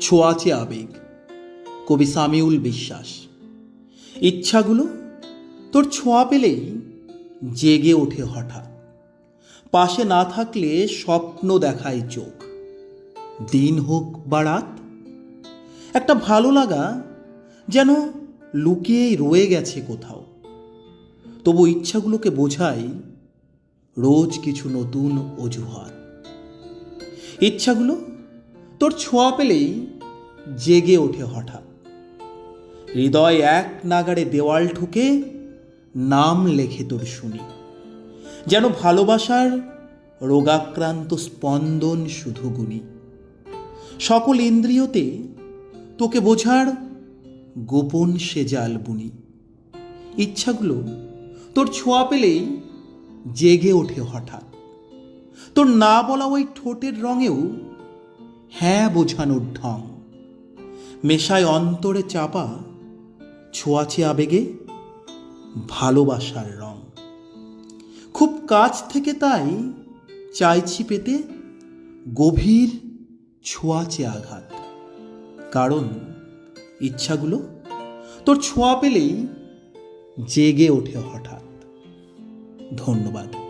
ছোঁয়াচে আবেগ, কবি সামিউল বিশ্বাস। ইচ্ছাগুলো তোর ছোঁয়া পেলেই জেগে ওঠে হঠাৎ। পাশে না থাকলে স্বপ্ন দেখায় চোখ। দিন হোক বা রাত, একটা ভালো লাগা যেন লুকিয়েই রয়ে গেছে কোথাও। তবু ইচ্ছাগুলোকে বোঝাই রোজ কিছু নতুন অজুহাত। ইচ্ছাগুলো তোর ছোঁয়া পেলেই জেগে ওঠে হঠাৎ। হৃদয় এক নাগাড়ে দেওয়াল ঠুকে নাম লেখে তোর শুনি। যেন ভালোবাসার রোগাক্রান্ত স্পন্দন শুধু গুণী সকল ইন্দ্রিয়তে তোকে বোঝার গোপন সে জাল বুনি। ইচ্ছাগুলো তোর ছোঁয়া পেলেই জেগে ওঠে হঠাৎ। তোর না বলা ওই ঠোঁটের রঙেও হ্যাঁ বোঝানোর ঢং। মেশায় অন্তরে চাপা, ছোঁয়াচে আবেগে ভালোবাসার রং। খুব কাছ থেকে তাই চাইছি পেতে গভীর ছোঁয়াচে আঘাত। কারণ ইচ্ছাগুলো তোর ছোঁয়া পেলেই জেগে ওঠে হঠাৎ। ধন্যবাদ।